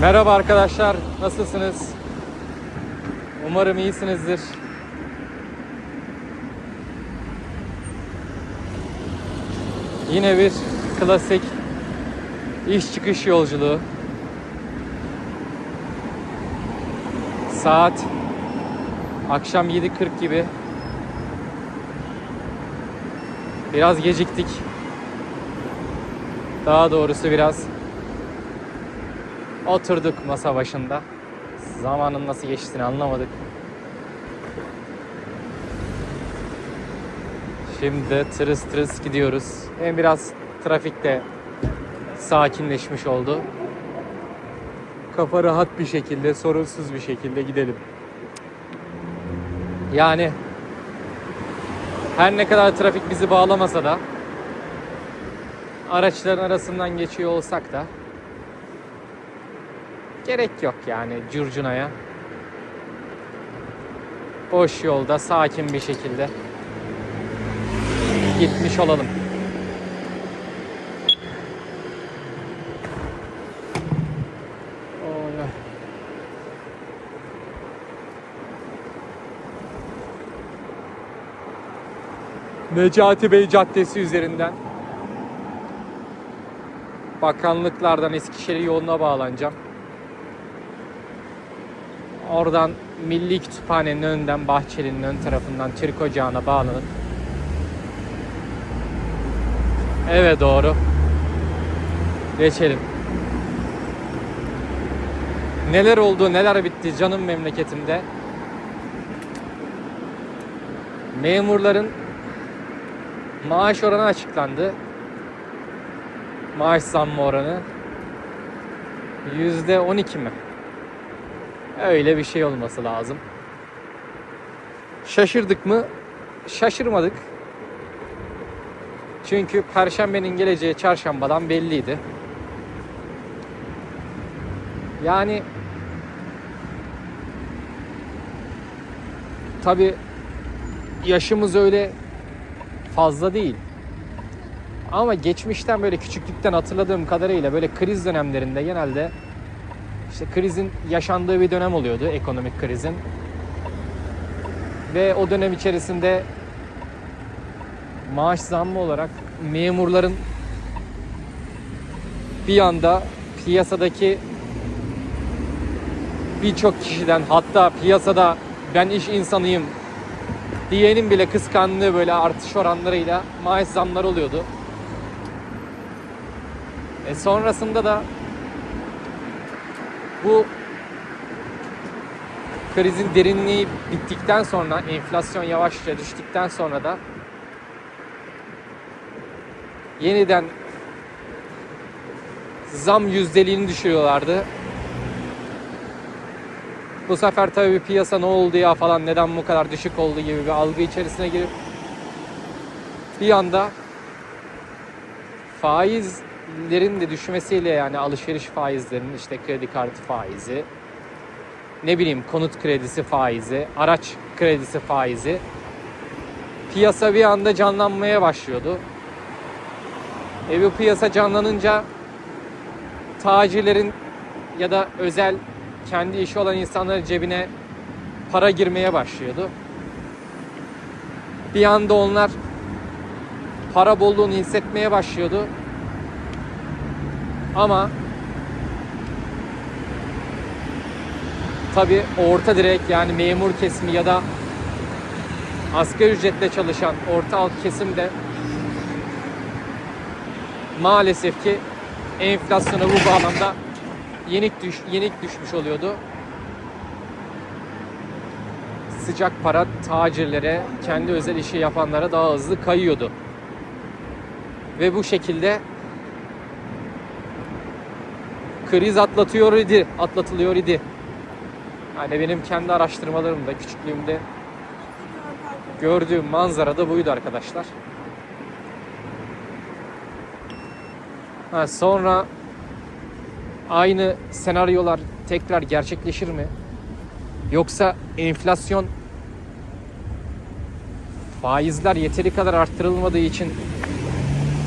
Merhaba arkadaşlar, nasılsınız? Umarım iyisinizdir. Yine bir klasik iş çıkış yolculuğu. Saat akşam 7.40 gibi. Biraz geciktik. Daha doğrusu biraz Oturduk masa başında. Zamanın nasıl geçtiğini anlamadık. Şimdi tırıs tırıs gidiyoruz. Hem biraz trafikte sakinleşmiş oldu. Kafa rahat bir şekilde, sorunsuz bir şekilde gidelim. Yani her ne kadar trafik bizi bağlamasa da araçların arasından geçiyor olsak da Gerek yok yani curcunaya. Boş yolda sakin bir şekilde gitmiş olalım. Necati Bey Caddesi üzerinden bakanlıklardan Eskişehir yoluna bağlanacağım. Oradan Milli Kütüphane'nin önünden Bahçeli'nin ön tarafından Türk Ocağı'na bağlanıp eve doğru geçelim. Neler oldu, neler bitti canım memleketimde. Memurların maaş oranı açıklandı. Maaş zammı oranı. Yüzde on iki mi? Öyle bir şey olması lazım. Şaşırdık mı? Şaşırmadık. Çünkü perşembenin geleceği çarşambadan belliydi. Yani tabi yaşımız öyle fazla değil. Ama geçmişten böyle küçüklükten hatırladığım kadarıyla böyle kriz dönemlerinde genelde işte krizin yaşandığı bir dönem oluyordu, ekonomik krizin. Ve o dönem içerisinde maaş zammı olarak memurların bir anda piyasadaki birçok kişiden hatta piyasada ben iş insanıyım diyenin bile kıskandığı böyle artış oranlarıyla maaş zamları oluyordu. E sonrasında da bu krizin derinliği bittikten sonra, enflasyon yavaşça düştükten sonra da yeniden zam yüzdeliğini düşürüyorlardı. Bu sefer tabii piyasa ne oldu ya falan neden bu kadar düşük oldu gibi bir algı içerisine girip bir anda faizlerin de düşmesiyle yani alışveriş faizlerinin işte kredi kartı faizi, ne bileyim konut kredisi faizi, araç kredisi faizi piyasa bir anda canlanmaya başlıyordu. E bu piyasa canlanınca tacirlerin ya da özel kendi işi olan insanların cebine para girmeye başlıyordu. Bir anda onlar para bolluğunu hissetmeye başlıyordu. Ama tabi orta direk yani memur kesimi ya da asgari ücretle çalışan orta alt kesim de maalesef ki enflasyona bu bağlamda yenik düş yenik düşmüş oluyordu. Sıcak para tacirlere, kendi özel işi yapanlara daha hızlı kayıyordu. Ve bu şekilde kriz atlatıyor idi, atlatılıyor idi. Yani benim kendi araştırmalarımda, küçüklüğümde gördüğüm manzara da buydu arkadaşlar. Ha, sonra aynı senaryolar tekrar gerçekleşir mi? Yoksa enflasyon faizler yeteri kadar arttırılmadığı için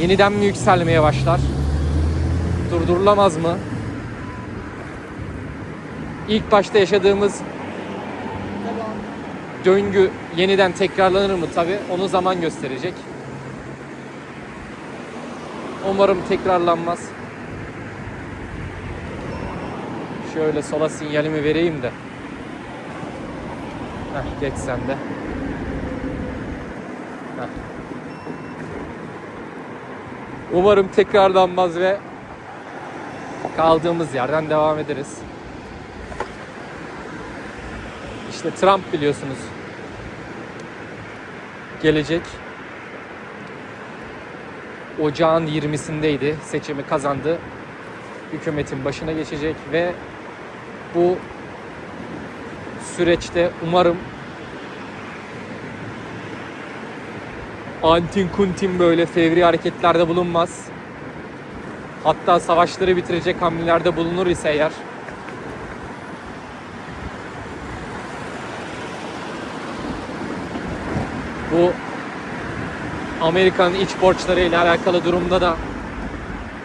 yeniden mi yükselmeye başlar? Durdurulamaz mı? İlk başta yaşadığımız döngü yeniden tekrarlanır mı tabi onu zaman gösterecek. Umarım tekrarlanmaz. Şöyle sola sinyalimi vereyim de. Heh, geç sen de. Heh. Umarım tekrarlanmaz ve kaldığımız yerden devam ederiz. İşte Trump biliyorsunuz gelecek. Ocağın 20'sindeydi. Seçimi kazandı. Hükümetin başına geçecek ve bu süreçte umarım antin kuntin böyle fevri hareketlerde bulunmaz. Hatta savaşları bitirecek hamlelerde bulunur ise eğer bu Amerika'nın iç borçları ile alakalı durumda da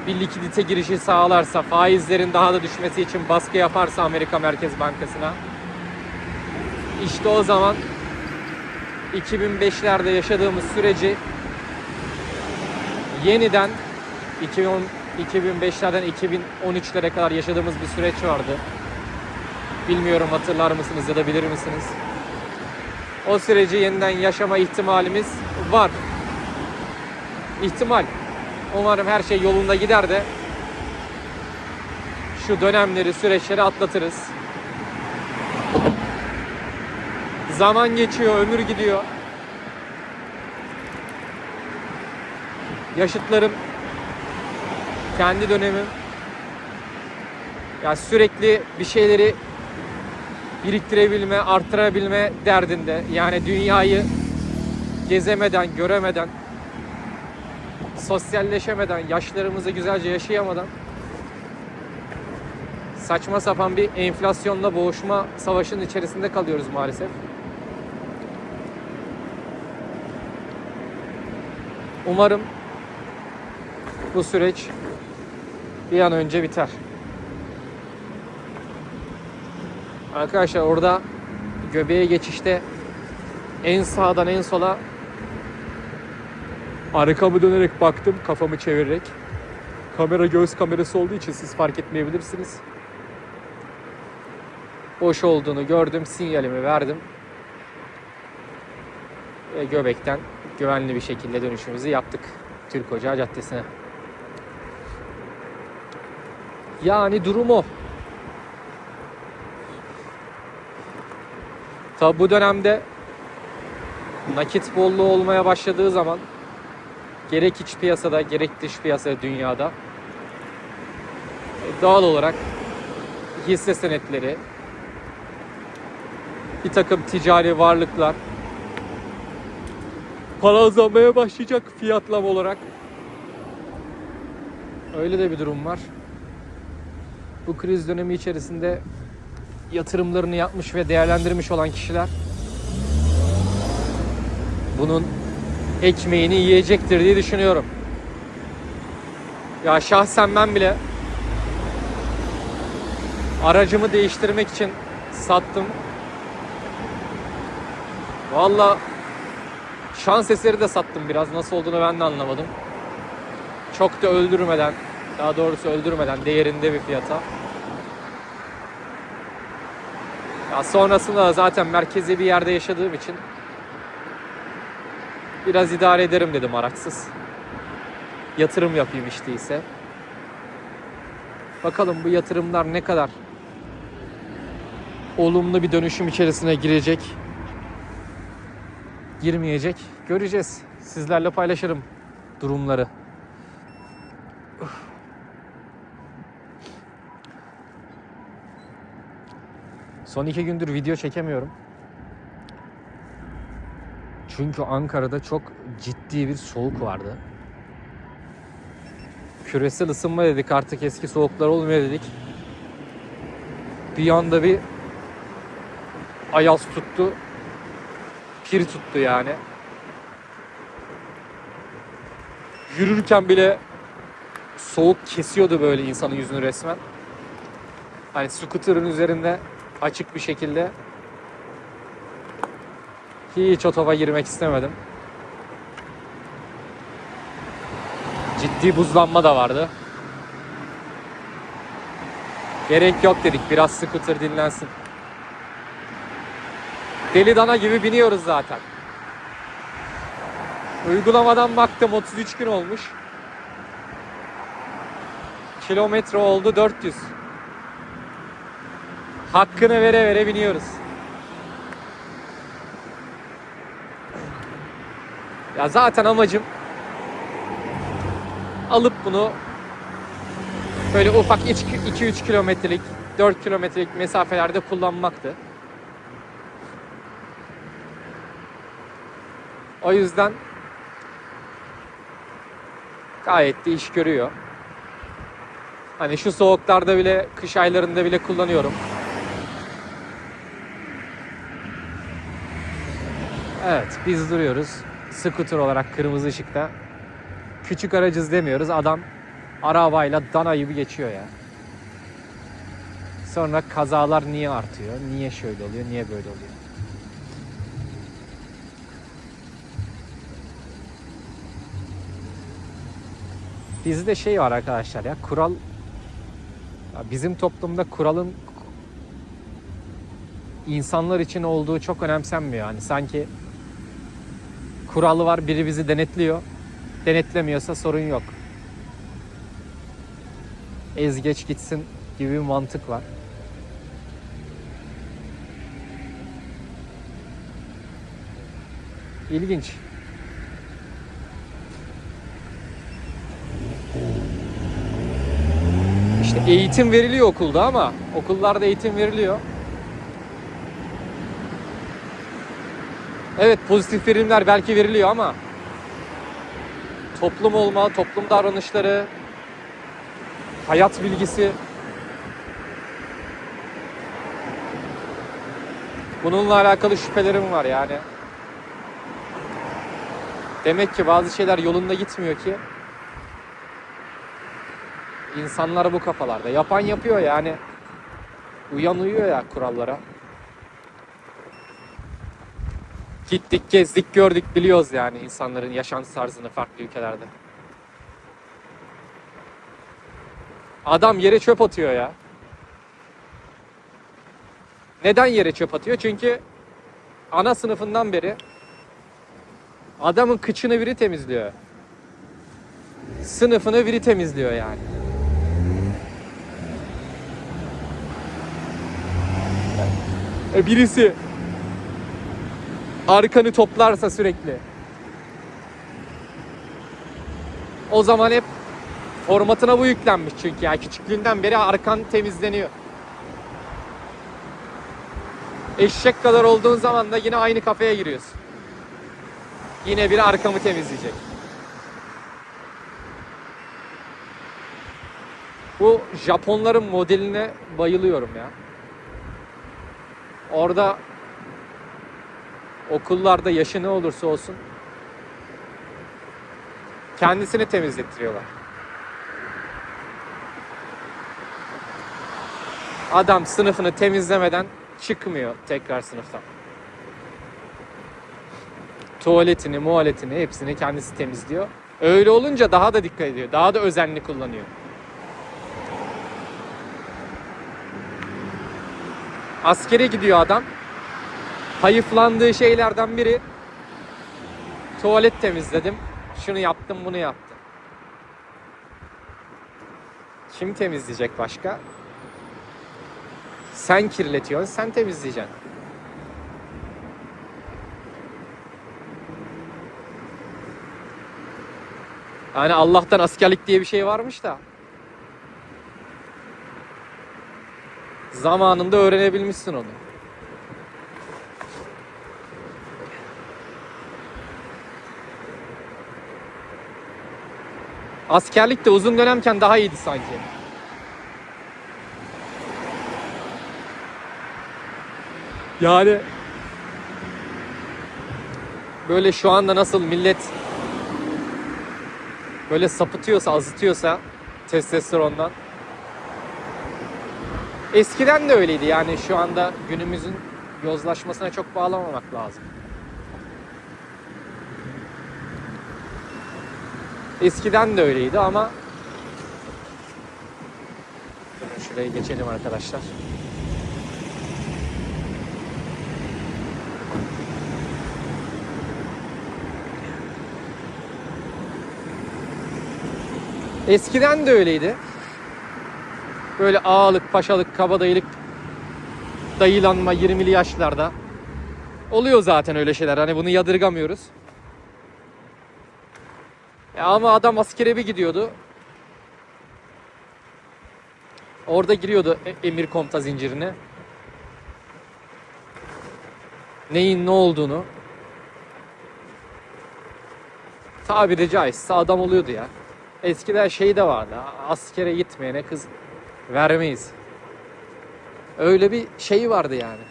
bir likidite girişi sağlarsa, faizlerin daha da düşmesi için baskı yaparsa Amerika Merkez Bankası'na işte o zaman 2005'lerde yaşadığımız süreci yeniden 2010 2005'lerden 2013'lere kadar yaşadığımız bir süreç vardı. Bilmiyorum hatırlar mısınız ya da bilir misiniz? O süreci yeniden yaşama ihtimalimiz var. İhtimal. Umarım her şey yolunda gider de şu dönemleri, süreçleri atlatırız. Zaman geçiyor, ömür gidiyor. Yaşıtlarım kendi dönemim ya sürekli bir şeyleri biriktirebilme, arttırabilme derdinde. Yani dünyayı gezemeden, göremeden, sosyalleşemeden, yaşlarımızı güzelce yaşayamadan saçma sapan bir enflasyonla boğuşma savaşının içerisinde kalıyoruz maalesef. Umarım bu süreç bir an önce biter. Arkadaşlar orada göbeğe geçişte en sağdan en sola arkamı dönerek baktım kafamı çevirerek. Kamera göğüs kamerası olduğu için siz fark etmeyebilirsiniz. Boş olduğunu gördüm, sinyalimi verdim. Ve göbekten güvenli bir şekilde dönüşümüzü yaptık Türk Ocağı Caddesi'ne. Yani durum o. Tabi bu dönemde nakit bolluğu olmaya başladığı zaman gerek iç piyasada gerek dış piyasada dünyada e, doğal olarak hisse senetleri bir takım ticari varlıklar para azalmaya başlayacak fiyatlama olarak. Öyle de bir durum var. Bu kriz dönemi içerisinde yatırımlarını yapmış ve değerlendirmiş olan kişiler bunun ekmeğini yiyecektir diye düşünüyorum. Ya şahsen ben bile aracımı değiştirmek için sattım. Valla şans eseri de sattım biraz. Nasıl olduğunu ben de anlamadım. Çok da öldürmeden, daha doğrusu öldürmeden değerinde bir fiyata. Ya sonrasında da zaten merkezi bir yerde yaşadığım için biraz idare ederim dedim araçsız. Yatırım yapayım işte ise. Bakalım bu yatırımlar ne kadar olumlu bir dönüşüm içerisine girecek, girmeyecek göreceğiz. Sizlerle paylaşırım durumları. Son iki gündür video çekemiyorum. Çünkü Ankara'da çok ciddi bir soğuk vardı. Küresel ısınma dedik artık eski soğuklar olmuyor dedik. Bir anda bir ayaz tuttu. Pir tuttu yani. Yürürken bile soğuk kesiyordu böyle insanın yüzünü resmen. Hani scooter'ın üzerinde açık bir şekilde hiç o topa girmek istemedim. Ciddi buzlanma da vardı. Gerek yok dedik. Biraz scooter dinlensin. Deli dana gibi biniyoruz zaten. Uygulamadan baktım 33 gün olmuş. Kilometre oldu 400. Hakkını vere vere biniyoruz. Ya zaten amacım alıp bunu böyle ufak 2-3 kilometrelik 4 kilometrelik mesafelerde kullanmaktı. O yüzden gayet de iş görüyor. Hani şu soğuklarda bile, kış aylarında bile kullanıyorum. Evet, biz duruyoruz. Scooter olarak kırmızı ışıkta. Küçük aracız demiyoruz. Adam arabayla dana gibi geçiyor ya. Sonra kazalar niye artıyor? Niye şöyle oluyor? Niye böyle oluyor? Bizde şey var arkadaşlar ya kural ya bizim toplumda kuralın insanlar için olduğu çok önemsenmiyor. Hani sanki kuralı var biri bizi denetliyor. Denetlemiyorsa sorun yok. Ez geç gitsin gibi bir mantık var. İlginç. İşte eğitim veriliyor okulda ama okullarda eğitim veriliyor. Evet pozitif verimler belki veriliyor ama toplum olma, toplum davranışları, hayat bilgisi bununla alakalı şüphelerim var yani. Demek ki bazı şeyler yolunda gitmiyor ki İnsanlar bu kafalarda. Yapan yapıyor yani. Uyan uyuyor ya kurallara. Gittik, gezdik, gördük, biliyoruz yani insanların yaşantı tarzını farklı ülkelerde. Adam yere çöp atıyor ya. Neden yere çöp atıyor? Çünkü ana sınıfından beri adamın kıçını biri temizliyor. Sınıfını biri temizliyor yani. E, birisi arkanı toplarsa sürekli. O zaman hep formatına bu yüklenmiş çünkü ya küçüklüğünden beri arkan temizleniyor. Eşek kadar olduğun zaman da yine aynı kafeye giriyorsun. Yine biri arkamı temizleyecek. Bu Japonların modeline bayılıyorum ya. Orada okullarda yaşı ne olursa olsun kendisini temizlettiriyorlar. Adam sınıfını temizlemeden çıkmıyor tekrar sınıftan. Tuvaletini, muhaletini hepsini kendisi temizliyor. Öyle olunca daha da dikkat ediyor. Daha da özenli kullanıyor. Askere gidiyor adam. Hayıflandığı şeylerden biri tuvalet temizledim. Şunu yaptım, bunu yaptım. Kim temizleyecek başka? Sen kirletiyorsun, sen temizleyeceksin. Yani Allah'tan askerlik diye bir şey varmış da. Zamanında öğrenebilmişsin onu. Askerlik de uzun dönemken daha iyiydi sanki. Yani böyle şu anda nasıl millet böyle sapıtıyorsa, azıtıyorsa testosterondan Eskiden de öyleydi yani şu anda günümüzün yozlaşmasına çok bağlamamak lazım. Eskiden de öyleydi ama Durun şuraya geçelim arkadaşlar. Eskiden de öyleydi. Böyle ağalık, paşalık, kabadayılık, dayılanma 20'li yaşlarda. Oluyor zaten öyle şeyler. Hani bunu yadırgamıyoruz. Ya ama adam askere bir gidiyordu. Orada giriyordu e- emir komuta zincirine. Neyin ne olduğunu tabiri caizse adam oluyordu ya. Eskiden şey de vardı. Askere gitmeyene kız vermeyiz. Öyle bir şey vardı yani.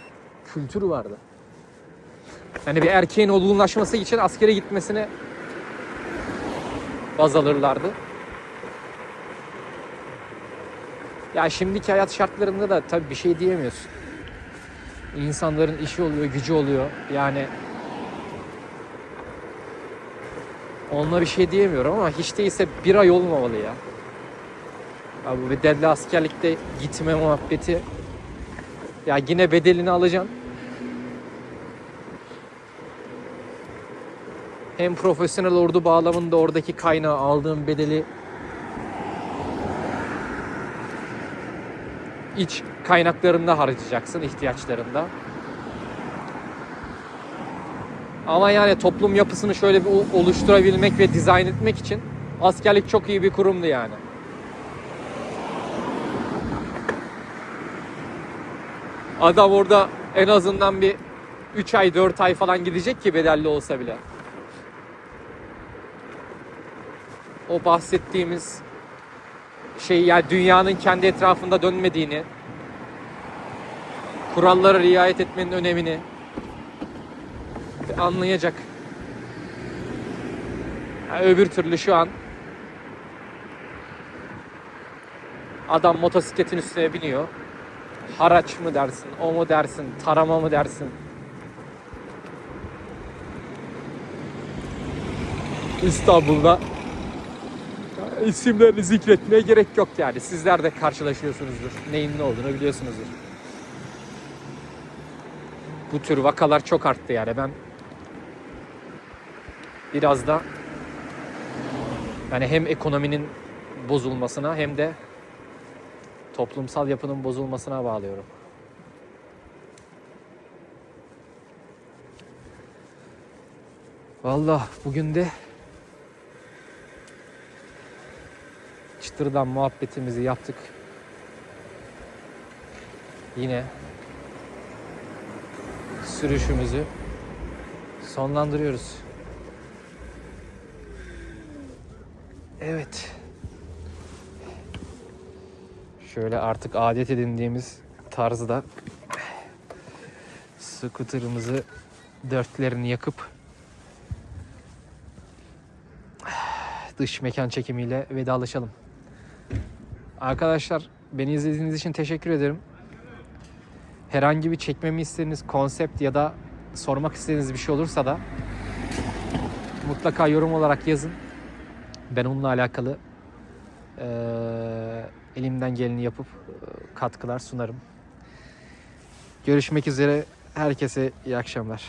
Kültür vardı. Yani bir erkeğin olgunlaşması için askere gitmesine baz alırlardı. Ya şimdiki hayat şartlarında da tabii bir şey diyemiyorsun. İnsanların işi oluyor, gücü oluyor. Yani onunla bir şey diyemiyorum ama hiç değilse bir ay olmamalı ya. Ya bu bedelli askerlikte gitme muhabbeti ya yine bedelini alacaksın. Hem profesyonel ordu bağlamında oradaki kaynağı aldığın bedeli iç kaynaklarında harcayacaksın, ihtiyaçlarında. Ama yani toplum yapısını şöyle bir oluşturabilmek ve dizayn etmek için askerlik çok iyi bir kurumdu yani. Adam orada en azından bir 3 ay 4 ay falan gidecek ki bedelli olsa bile. O bahsettiğimiz şey yani dünyanın kendi etrafında dönmediğini, kurallara riayet etmenin önemini anlayacak. Ya öbür türlü şu an adam motosikletin üstüne biniyor. Haraç mı dersin, o mu dersin, tarama mı dersin? İstanbul'da isimlerini zikretmeye gerek yok yani. Sizler de karşılaşıyorsunuzdur. Neyin ne olduğunu biliyorsunuzdur. Bu tür vakalar çok arttı yani. Ben biraz da yani hem ekonominin bozulmasına hem de toplumsal yapının bozulmasına bağlıyorum. Vallahi bugün de çıtırdan muhabbetimizi yaptık. Yine sürüşümüzü sonlandırıyoruz. Evet. Şöyle artık adet edindiğimiz tarzda skuterımızı dörtlerini yakıp dış mekan çekimiyle vedalaşalım. Arkadaşlar beni izlediğiniz için teşekkür ederim. Herhangi bir çekmemi istediğiniz konsept ya da sormak istediğiniz bir şey olursa da mutlaka yorum olarak yazın. Ben onunla alakalı eee, elimden geleni yapıp katkılar sunarım. Görüşmek üzere. Herkese iyi akşamlar.